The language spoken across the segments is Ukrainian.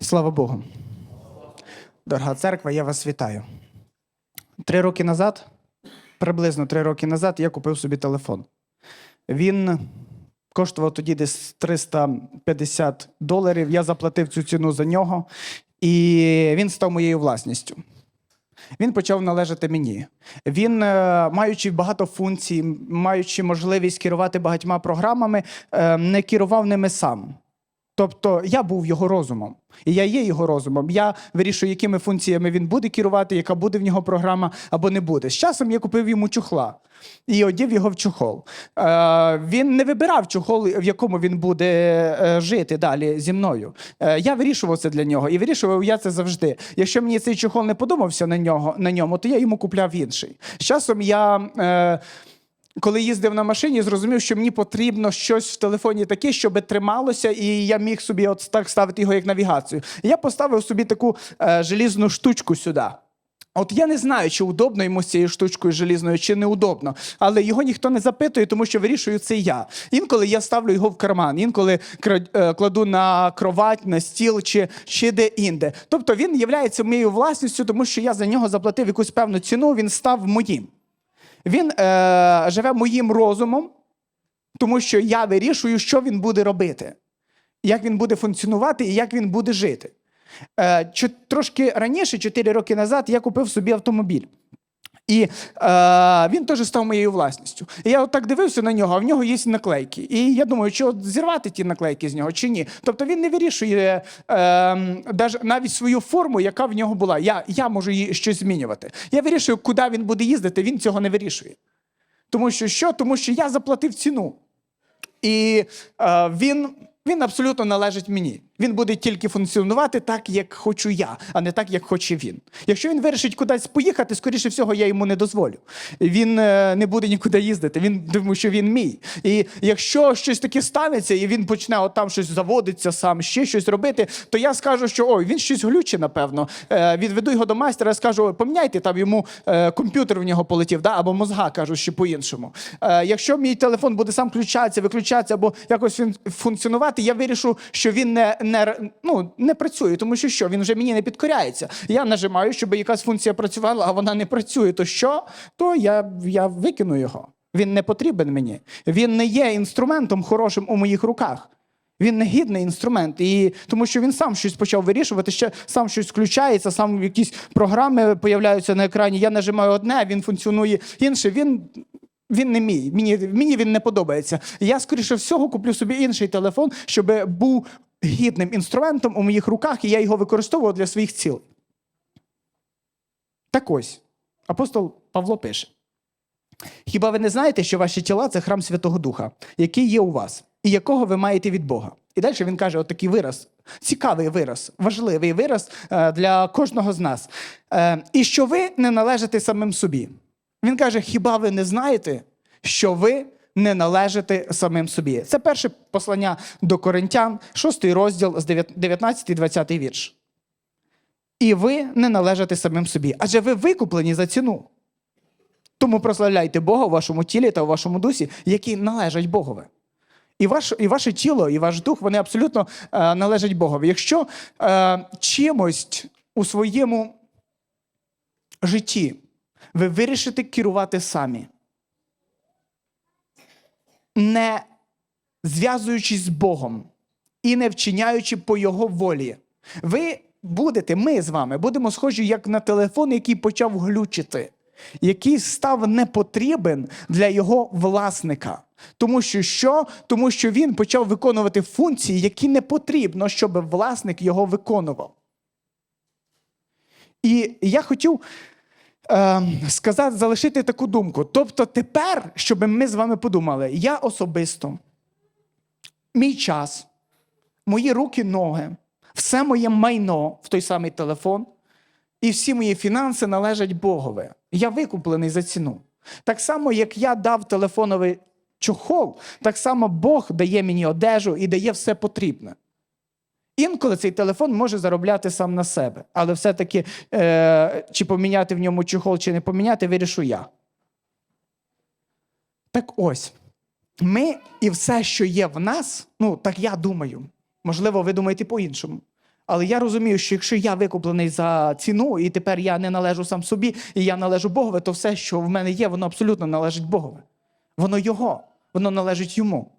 Слава Богу. Дорога церква, я вас вітаю. Три роки назад, приблизно три роки назад, я купив собі телефон. Він коштував тоді десь 350 доларів. Я заплатив цю ціну за нього, і він став моєю власністю. Він почав належати мені. Він, е, маючи багато функцій, маючи можливість керувати багатьма програмами, е, не керував ними сам. Тобто я був його розумом, і я є його розумом. Я вирішую, якими функціями він буде керувати, яка буде в нього програма або не буде. З часом я купив йому чохла і одів його в чохол. Е, він не вибирав чохол, в якому він буде е, жити далі зі мною. Е, я вирішував це для нього, і вирішував я це завжди. Якщо мені цей чохол не подобався на нього на ньому, то я йому купляв інший. З часом я. Е, коли їздив на машині, зрозумів, що мені потрібно щось в телефоні таке, щоб трималося, і я міг собі от так ставити його як навігацію. Я поставив собі таку е, желізну штучку сюди. От я не знаю, чи удобно йому з цією штучкою желізною, чи неудобно, але його ніхто не запитує, тому що вирішую це я. Інколи я ставлю його в карман, інколи е, кладу на кровать, на стіл чи, чи де-інде. Тобто він є моєю власністю, тому що я за нього заплатив якусь певну ціну, він став моїм. Він е, живе моїм розумом, тому що я вирішую, що він буде робити, як він буде функціонувати і як він буде жити. Е, трошки раніше, 4 роки назад, я купив собі автомобіль. І е, він теж став моєю власністю. І я отак дивився на нього, а в нього є наклейки. І я думаю, чи от зірвати ті наклейки з нього, чи ні. Тобто він не вирішує е, навіть свою форму, яка в нього була. Я, я можу її щось змінювати. Я вирішую, куди він буде їздити, він цього не вирішує. Тому що що? Тому що я заплатив ціну. І е, він, він абсолютно належить мені. Він буде тільки функціонувати так, як хочу я, а не так, як хоче він. Якщо він вирішить кудись поїхати, скоріше всього, я йому не дозволю. Він е, не буде нікуди їздити. Він тому, що він мій. І якщо щось таке станеться, і він почне от там щось заводиться сам, ще щось робити, то я скажу, що ой, він щось глюче, напевно. Е, відведу його до майстра, скажу, «Ой, поміняйте там йому е, комп'ютер в нього полетів, да? або мозга кажу ще по-іншому. Якщо мій телефон буде сам включатися, виключатися або якось він функціонувати, я вирішу, що він не, не, ну, не працює, тому що що він вже мені не підкоряється. Я нажимаю, щоб якась функція працювала, а вона не працює. То що? То я, я викину його. Він не потрібен мені. Він не є інструментом хорошим у моїх руках. Він не гідний інструмент, і тому що він сам щось почав вирішувати, ще сам щось включається, сам якісь програми появляються на екрані. Я нажимаю одне, він функціонує інше. Він, він не мій. Мені, мені він не подобається. Я, скоріше всього, куплю собі інший телефон, щоб був гідним інструментом у моїх руках, і я його використовував для своїх цілей. Так ось, апостол Павло пише. Хіба ви не знаєте, що ваші тіла це храм Святого Духа, який є у вас, і якого ви маєте від Бога? І далі він каже: отакий вираз, цікавий вираз, важливий вираз е, для кожного з нас. Е, І що ви не належите самим собі. Він каже: хіба ви не знаєте, що ви не належите самим собі? Це перше послання до Коринтян, 6 розділ з 19-20 вірш. І ви не належите самим собі, адже ви викуплені за ціну. Тому прославляйте Бога у вашому тілі та у вашому дусі, які належать Богові. І, ваш, і ваше тіло, і ваш дух, вони абсолютно е, належать Богові. Якщо е, чимось у своєму житті ви вирішите керувати самі, не зв'язуючись з Богом і не вчиняючи по Його волі, ви будете, ми з вами будемо схожі як на телефон, який почав глючити, який став непотрібен для його власника. Тому що що? Тому що він почав виконувати функції, які не потрібно, щоб власник його виконував. І я хотів е, сказати, залишити таку думку. Тобто, тепер, щоб ми з вами подумали, я особисто, мій час, мої руки, ноги, все моє майно в той самий телефон, і всі мої фінанси належать Богові. Я викуплений за ціну. Так само, як я дав телефоновий чохол, так само Бог дає мені одежу і дає все потрібне. Інколи цей телефон може заробляти сам на себе, але все-таки е, чи поміняти в ньому чохол, чи не поміняти, вирішу я. Так ось, ми і все, що є в нас, ну так я думаю, можливо, ви думаєте по-іншому. Але я розумію, що якщо я викуплений за ціну, і тепер я не належу сам собі, і я належу Богові, то все, що в мене є, воно абсолютно належить Богові. Воно його, воно належить йому.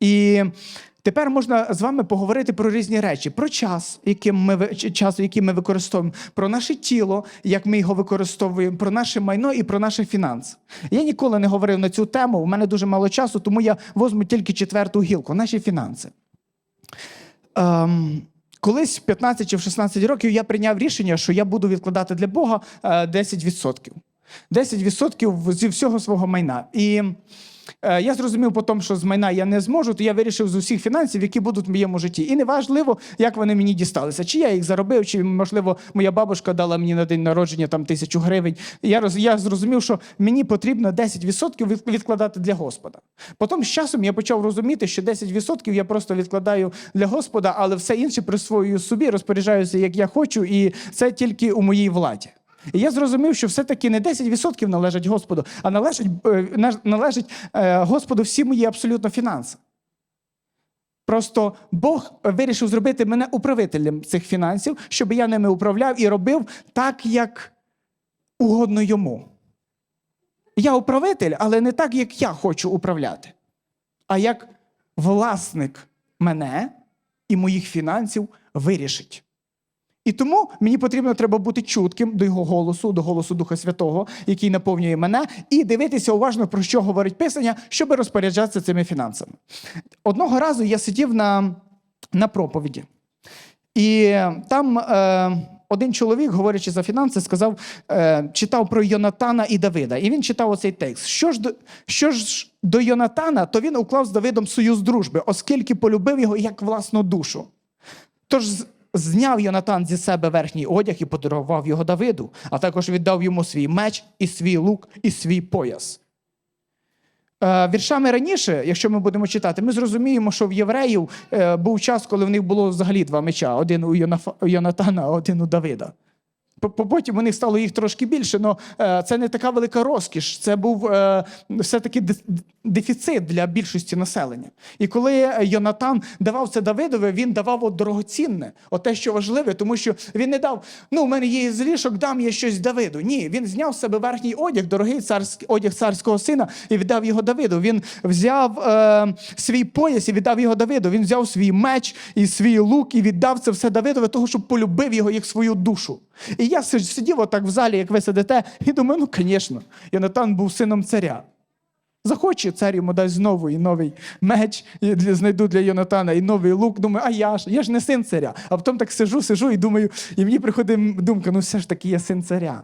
І тепер можна з вами поговорити про різні речі: про час, яким ми, час, який ми використовуємо, про наше тіло, як ми його використовуємо, про наше майно і про наші фінанси. Я ніколи не говорив на цю тему, у мене дуже мало часу, тому я возьму тільки четверту гілку наші фінанси. Ем, колись в 15 чи в 16 років я прийняв рішення, що я буду відкладати для Бога е, 10%. 10% зі всього свого майна. І я зрозумів потім, що з майна я не зможу, то я вирішив з усіх фінансів, які будуть в моєму житті. І неважливо, як вони мені дісталися. Чи я їх заробив, чи, можливо, моя бабушка дала мені на день народження там тисячу гривень. Я, роз, я зрозумів, що мені потрібно 10% відкладати для Господа. Потім з часом я почав розуміти, що 10% я просто відкладаю для Господа, але все інше присвоюю собі, розпоряджаюся, як я хочу, і це тільки у моїй владі. І я зрозумів, що все-таки не 10% належать Господу, а належить, е, належить е, Господу всі мої абсолютно фінанси. Просто Бог вирішив зробити мене управителем цих фінансів, щоб я ними управляв і робив так, як угодно йому. Я управитель, але не так, як я хочу управляти, а як власник мене і моїх фінансів вирішить. І тому мені потрібно треба бути чутким до його голосу, до голосу Духа Святого, який наповнює мене, і дивитися уважно, про що говорить Писання, щоб розпоряджатися цими фінансами. Одного разу я сидів на, на проповіді, і там е, один чоловік, говорячи за фінанси, сказав, е, читав про Йонатана і Давида. І він читав оцей текст. Що ж, що ж до Йонатана, то він уклав з Давидом союз дружби, оскільки полюбив його як власну душу. Тож зняв Йонатан зі себе верхній одяг і подарував його Давиду, а також віддав йому свій меч, і свій лук, і свій пояс. Е, Віршами раніше, якщо ми будемо читати, ми зрозуміємо, що в євреїв е, був час, коли в них було взагалі два меча: один у Йонатана, а один у Давида. По- по- Потім у них стало їх трошки більше, але це не така велика розкіш. Це був е, все-таки дефіцит для більшості населення. І коли Йонатан давав це Давидові, він давав от дорогоцінне, от те, що важливе, тому що він не дав, ну, у мене є із лішок, дам я щось Давиду. Ні, він зняв з себе верхній одяг, дорогий царський одяг царського сина, і віддав його Давиду. Він взяв е, свій пояс і віддав його Давиду. Він взяв свій меч і свій лук і віддав це все Давидові, того, щоб полюбив його як свою душу. І я сидів отак в залі, як ви сидите, і думаю, ну, звісно, Йонатан був сином царя. Захоче, цар йому дасть знову і новий меч, і для- знайду для Йонатана, і новий лук. Думаю, а я ж, я ж не син царя. А потім так сижу, сижу і думаю, і мені приходить думка: ну все ж таки я син царя.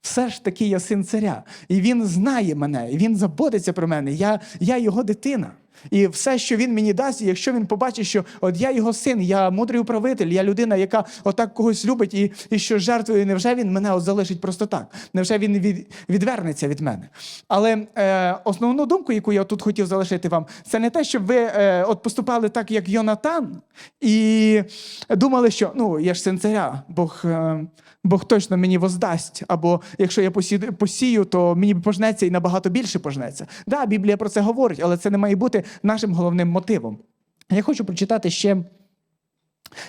Все ж таки я син царя. І він знає мене, і він заботиться про мене. Я, я його дитина. І все, що він мені дасть, якщо він побачить, що от я його син, я мудрий управитель, я людина, яка отак когось любить, і, і що жертвує, невже він мене от залишить просто так? Невже він від, відвернеться від мене? Але е, основну думку, яку я тут хотів залишити вам, це не те, щоб ви е, от поступали так, як Йонатан, і думали, що ну я ж син царя, Бог. Е, Бог точно мені воздасть, або якщо я посію, посію, то мені пожнеться і набагато більше пожнеться. Да, Біблія про це говорить, але це не має бути нашим головним мотивом. Я хочу прочитати ще,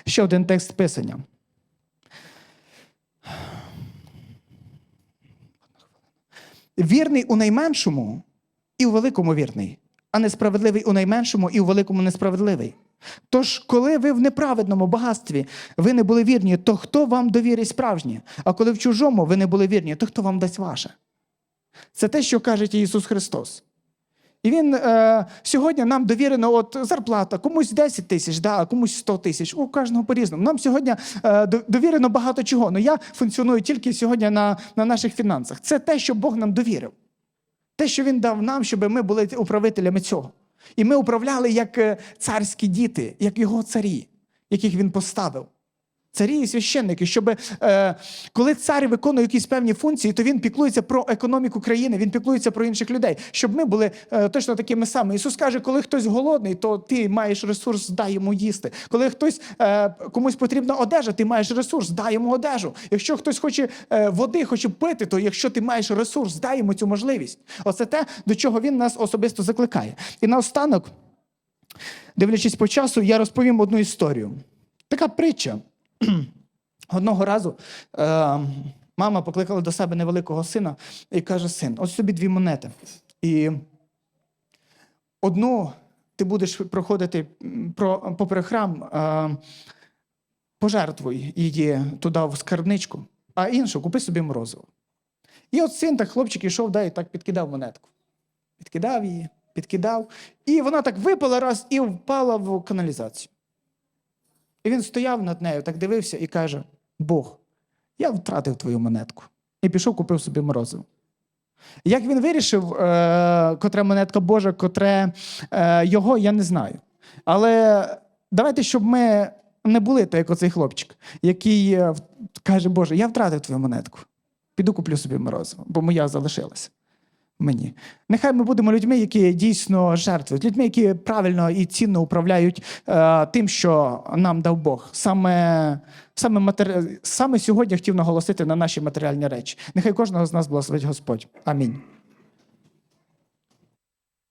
ще один текст писання. Вірний у найменшому і у великому вірний, а несправедливий у найменшому і у великому несправедливий. Тож, коли ви в неправедному багатстві ви не були вірні, то хто вам довірить справжнє? А коли в чужому ви не були вірні, то хто вам дасть ваше? Це те, що каже Ісус Христос. І Він е, сьогодні нам довірено от зарплата, комусь 10 тисяч, да, комусь 100 тисяч. У кожного по-різному. Нам сьогодні е, довірено багато чого. але я функціоную тільки сьогодні на, на наших фінансах. Це те, що Бог нам довірив. Те, що він дав нам, щоб ми були управителями цього. І ми управляли як е, царські діти, як його царі, яких він поставив. Царі і священники, щоб е, коли цар виконує якісь певні функції, то він піклується про економіку країни, він піклується про інших людей, щоб ми були е, точно такими самими. Ісус каже, коли хтось голодний, то ти маєш ресурс, дай йому їсти. Коли хтось е, комусь потрібна одежа, ти маєш ресурс, дай йому одежу. Якщо хтось хоче е, води, хоче пити, то якщо ти маєш ресурс, дай йому цю можливість. Оце те, до чого він нас особисто закликає. І наостанок, дивлячись по часу, я розповім одну історію. така притча. Одного разу е, мама покликала до себе невеликого сина і каже: син, ось собі дві монети. І одну ти будеш проходити про, попри храм, е, пожертвуй її туди в скарбничку, а іншу купи собі морозиво. І от син, так хлопчик ішов, да, і так підкидав монетку. Підкидав її, підкидав, і вона так випала раз і впала в каналізацію. І він стояв над нею, так дивився і каже: Бог, я втратив твою монетку. І пішов, купив собі морозиво. Як він вирішив, е, котре монетка Божа, котре е, його, я не знаю. Але давайте, щоб ми не були так, як оцей хлопчик, який е, каже, Боже, я втратив твою монетку. Піду куплю собі морозиво, бо моя залишилася мені. Нехай ми будемо людьми, які дійсно жертвують, людьми, які правильно і цінно управляють е, тим, що нам дав Бог. Саме, саме, матер... саме сьогодні хотів наголосити на наші матеріальні речі. Нехай кожного з нас благословить Господь. Амінь.